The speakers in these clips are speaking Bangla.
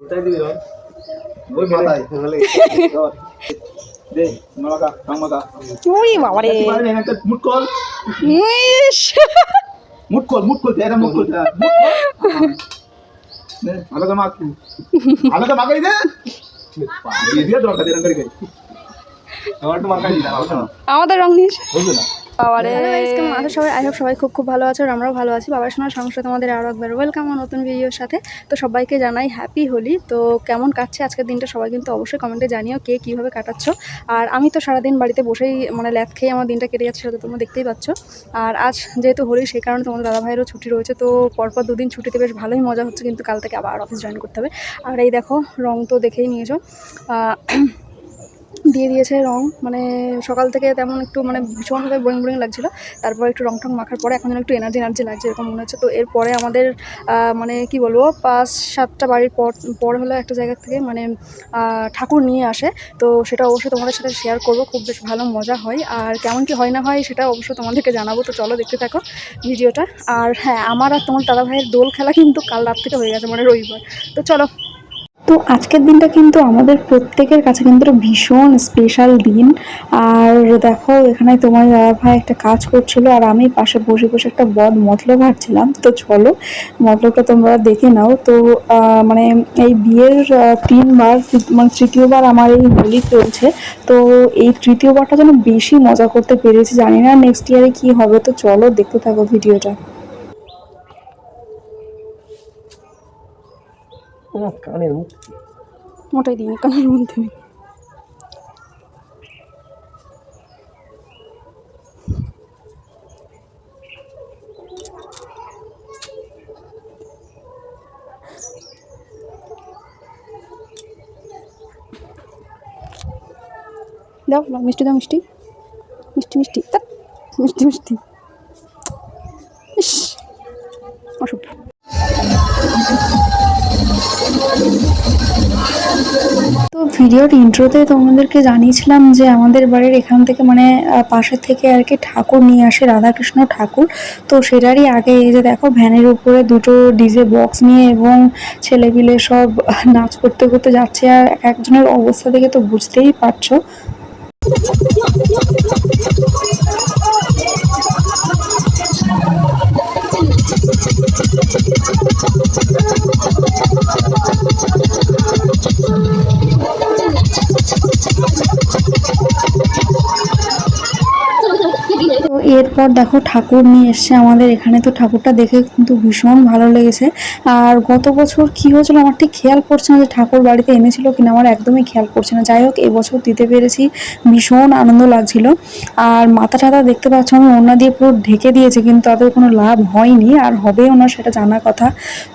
কোথায় দিবি রং ওই মাথায় দে মালাকা কামাকা ওই বাবারে। পারে না মুট কল। মুট কল মুট কল তেরা মুট কল তেরা আলাদা মাক আলাদা মাকাই দে দিয়ে দিয়ে দরকার দেন করে। আমার তো মাকাই দিলা আমাদের রং নিস বুঝলে না? বাবারে কেমন আছো সবাই? আই হোপ সবাই খুব খুব ভালো আছো আর আমরাও ভালো আছি। বাবার শোনার সংসার তোমাদের আরও একবার ওয়েলকাম আমার নতুন ভিডিওর সাথে। তো সবাইকে জানাই হ্যাপি হোলি। তো কেমন কাটছে আজকের দিনটা সবাই কিন্তু অবশ্যই কমেন্টে জানিও কে কীভাবে কাটাচ্ছ। আর আমি তো সারাদিন বাড়িতে বসেই মানে ল্যাথ খেয়ে আমার দিনটা কেটে যাচ্ছে সেটা তোমরা দেখতেই পাচ্ছ। আর আজ যেহেতু হোলি, সেই কারণে তোমাদের দাদা ভাইয়েরও ছুটি রয়েছে। তো পরপর দুদিন ছুটিতে বেশ ভালোই মজা হচ্ছে কিন্তু কাল থেকে আবার অফিস জয়েন করতে হবে। আর এই দেখো, রং তো দেখেই নিয়েছো। দিয়ে দিয়েছে রং। মানে সকাল থেকে তেমন একটু মানে ভীষণভাবে বোরিং বোরিং লাগছিল। তারপর একটু রং টং মাখার পরে এখন যেন একটু এনার্জি এনার্জি লাগছে এরকম মনে হচ্ছে। তো এরপরে আমাদের মানে কি বলব, পাঁচ সাতটা বাড়ির পর পর হলো একটা জায়গা থেকে মানে ঠাকুর নিয়ে আসে। তো সেটা অবশ্যই তোমাদের সাথে শেয়ার করব। খুব বেশ ভালো মজা হয়। আর কেমন কি হয় না হয় সেটা অবশ্যই তোমাদেরকে জানাব। তো চলো দেখতে থাকো ভিডিওটা। আর হ্যাঁ আমার আর তোমার দাদা ভাইয়ের দোল খেলা কিন্তু কাল রাত থেকে হয়ে গেছে মানে রবিবার। তো চলো তো আজকের দিনটা কিন্তু আমাদের প্রত্যেকের কাছে কিন্তু ভীষণ স্পেশাল দিন। আর দেখো, এখানে তোমার দাদা ভাই একটা কাজ করছিল, আর আমি পাশে বসে বসে একটা বদ মতলব হাঁটছিলাম তো চলো, মতলবটা তোমরা দেখে নাও। তো মানে এই বিয়ের তিনবার মানে তৃতীয়বার আমার এই হোলি চলছে। তো এই তৃতীয়বারটা যেন বেশি মজা করতে পেরেছি, জানি না নেক্সট ইয়ারে কি হবে। তো চলো, দেখতে থাকো ভিডিওটা। কানের মুখ মোটাই দিন, কানের মধ্যে দাও মিষ্টি দাও মিষ্টি মিষ্টি মিষ্টি মিষ্টি মিষ্টি ইস তো ভিডিওর ইন্ট্রোতে তোমাদেরকে জানিয়েছিলাম যে আমাদের বাড়ির এখান থেকে মানে পাশে পাশের থেকে আর কি ঠাকুর নিয়ে আসে রাধাকৃষ্ণ ঠাকুর। তো সেটারই আগে এই যে দেখো ভ্যানের উপরে দুটো ডিজে বক্স নিয়ে এবং ছেলেপিলে সব নাচ করতে করতে যাচ্ছে। আর এক একজনের অবস্থা দেখে তো বুঝতেই পারছ। এরপর দেখো ঠাকুর নিয়ে এসছে আমাদের। এখানে তো ঠাকুরটা দেখে কিন্তু ভীষণ ভালো লেগেছে। আর গত বছর কি হয়েছিল আমার ঠিক খেয়াল পড়ছে না যে ঠাকুর বাড়িতে এনেছিল কিনা, আমার একদমই খেয়াল পড়ছে না। যাই হোক এবছর দিতে পেরেছি, ভীষণ আনন্দ লাগছিল। আর মাথা টাথা দেখতে পাচ্ছ আমি ওনা দিয়ে পুরো ঢেকে দিয়েছি, কিন্তু তাদের কোনো লাভ হয়নি। আর হবেও না সেটা জানার কথা।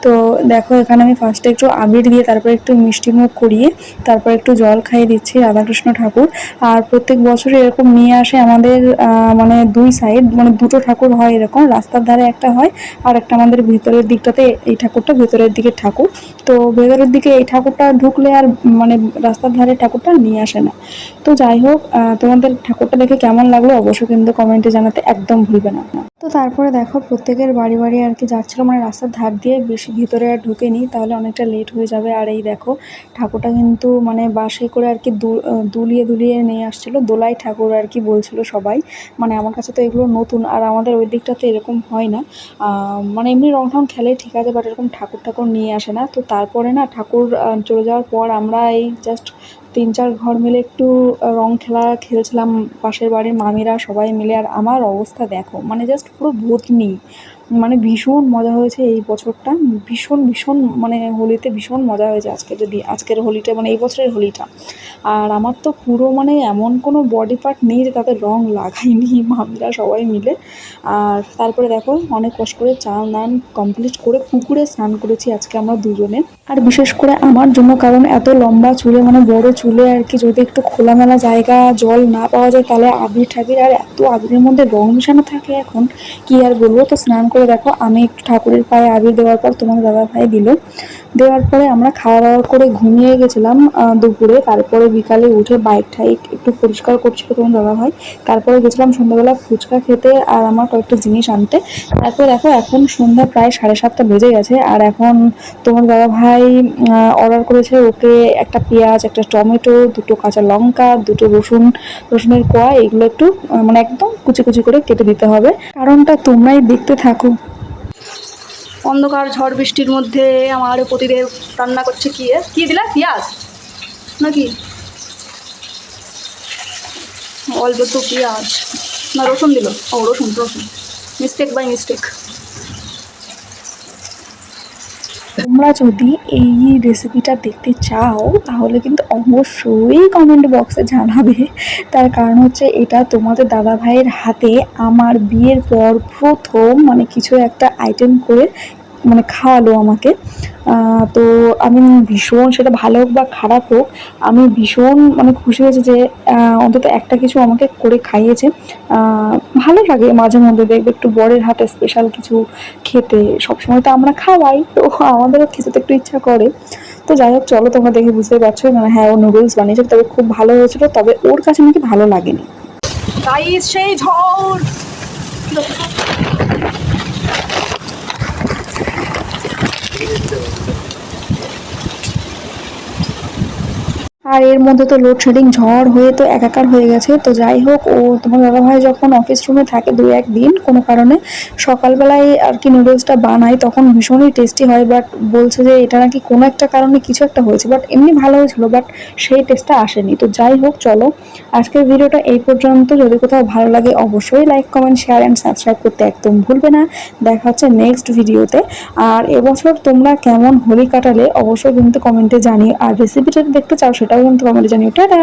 তো দেখো, এখানে আমি ফার্স্টে একটু আবির দিয়ে তারপরে একটু মিষ্টি মুখ করিয়ে, তারপর একটু জল খাইয়ে দিচ্ছি রাধাকৃষ্ণ ঠাকুর। আর প্রত্যেক বছরই এরকম নিয়ে আসে আমাদের মানে দুই সাইড মানে দুটো ঠাকুর হয় এরকম, রাস্তার ধারে একটা হয় আর একটা আমাদের ভেতরের দিকটাতে এই ঠাকুরটা ভেতরের দিকে ঠাকুর। তো ভেতরের দিকে এই ঠাকুরটা ঢুকলে আর মানে রাস্তার ধারে ঠাকুরটা নিয়ে আসে না। তো যাই হোক তোমাদের ঠাকুরটা দেখে কেমন লাগল অবশ্যই কিন্তু কমেন্টে জানাতে একদম ভুলবে না। তো তারপরে দেখো, প্রত্যেকের বাড়ি বাড়ি আর কি যাচ্ছিল মানে রাস্তার ধার দিয়ে বেশি ভিতরে আর ঢুকেনি, তাহলে অনেকটা লেট হয়ে যাবে। আর এই দেখো, ঠাকুরটা কিন্তু মানে বাসে করে আর কি দুলিয়ে দুলিয়ে নিয়ে আসছিল। দোলাই ঠাকুর আর কি বলছিল সবাই। মানে আমার কাছে তো এগুলো নতুন, আর আমাদের ওই দিকটাতে এরকম হয় না। মানে এমনি রং ঠং খেলে ঠিক আছে বাট এরকম ঠাকুর ঠাকুর নিয়ে আসে না। তো তারপরে না ঠাকুর চলে যাওয়ার পর আমরা এই জাস্ট তিন চার ঘর মিলে একটু রং খেলা খেলছিলাম পাশের বাড়ির মামিরা সবাই মিলে। আর আমার অবস্থা দেখো মানে জাস্ট পুরো ভূতনি। মানে ভীষণ মজা হয়েছে এই বছরটা। ভীষণ ভীষণ মানে হোলিতে ভীষণ মজা হয়েছে আজকে যদি আজকের হোলিটা মানে এই বছরের হোলিটা। আর আমার তো পুরো মানে এমন কোনো বডি পার্ট নেই যে তাতে রং লাগাইনি, মামিরা সবাই মিলে। আর তারপরে দেখো, অনেক কষ্ট করে চান নান কমপ্লিট করে পুকুরে স্নান করেছি আজকে আমরা দুজনে। আর বিশেষ করে আমার জন্য, কারণ এত লম্বা চুলে মানে বড় চুলে আর কি, যদি একটু খোলামেলা জায়গা, জল না পাওয়া যায়, তাহলে আবির ঠাবির, আর এত আবিরের মধ্যে রং মেশানো থাকে এখন, কি আর বলব? তো স্নান করে দেখো, আমি একটু ঠাকুরের পায়ে আবির দেওয়ার পর তোমার দাদা ভাই দিল। দেওয়ার পরে আমরা খাওয়া দাওয়া করে ঘুমিয়ে গেছিলাম দুপুরে। তারপরে বিকালে উঠে বাইক ঠাইক একটু পরিষ্কার করছিল তোমার দাদা ভাই। তারপরে গেছিলাম সন্ধ্যাবেলা ফুচকা খেতে আর আমার কয়েকটা জিনিস আনতে। তারপর দেখো, এখন সন্ধ্যা প্রায় সাড়ে সাতটা বেজে গেছে। আর এখন তোমার দাদা ভাই অর্ডার করেছে ওকে একটা পেঁয়াজ, একটা টমেটো, দুটো কাঁচা লঙ্কা, দুটো রসুন, রসুনের কোয়া। এগুলো একটু মানে একদম কুচি কুচি করে কেটে দিতে হবে। কারণটা তোমরাই দেখতে থাকো। অন্ধকার ঝড় বৃষ্টির মধ্যে আমার পতিদেব রান্না করছে কি? কি দিলে? পেঁয়াজ? নাকি? অল্প তো পেঁয়াজ। না, রসুন দিল। ও, রসুন রসুন। মিস্টেক বাই মিস্টেক তোমরা যদি এই রেসিপিটা দেখতে চাও, তাহলে কিন্তু অবশ্যই কমেন্ট বক্সে জানাবে। তার কারণ হচ্ছে এটা তোমাদের দাদা ভাইয়ের হাতে। আমার বিয়ের পর প্রথম মানে কিছু একটা আইটেম করে মানে খাওয়ালো আমাকে। তো আমি ভীষণ, সেটা ভালো হোক বা খারাপ হোক, আমি ভীষণ মানে খুশি হয়েছে যে অন্তত একটা কিছু আমাকে করে খাইয়েছে। ভালো লাগে মাঝে মধ্যে দেখবে একটু বরের হাতে স্পেশাল কিছু খেতে। সবসময় তো আমরা খাওয়াই, তো আমাদেরও খেতে তো একটু ইচ্ছা করে। তো যাই হোক, চলো তোমরা দেখে বুঝতে পারছ মানে হ্যাঁ ও নুডলস বানিয়েছে, তবে খুব ভালো হয়েছিল, তবে ওর কাছে নাকি ভালো লাগেনি। সেই ঝড়! আর এর মধ্যে তো লোডশেডিং ঝড় হয়ে তো একাকার হয়ে গেছে। তো যাই হোক, ও তোমার দাদাভাই যখন অফিস রুমে থাকে দু একদিন কোনো কারণে সকালবেলায় আর কি নুডলসটা বানায়, তখন ভীষণই টেস্টি হয়। বাট বলছে যে এটা নাকি কোনো একটা কারণে কিছু একটা হয়েছে। বাট এমনি ভালো হয়েছিল বাট সেই টেস্টটা আসেনি। তো যাই হোক, চলো। আজকের ভিডিওটা এই পর্যন্ত। যদি কোথাও ভালো লাগে, অবশ্যই like comment share and subscribe করতে একদম ভুলবে না। দেখা হচ্ছে নেক্সট ভিডিওতে। আর এবছর তোমরা কেমন হোলি কাটালে, অবশ্যই কিন্তু কমেন্টে জানিও। আর রেসিপিটা দেখতে চাও, সেটাও কিন্তু কমেন্টে জানিও। টাটা!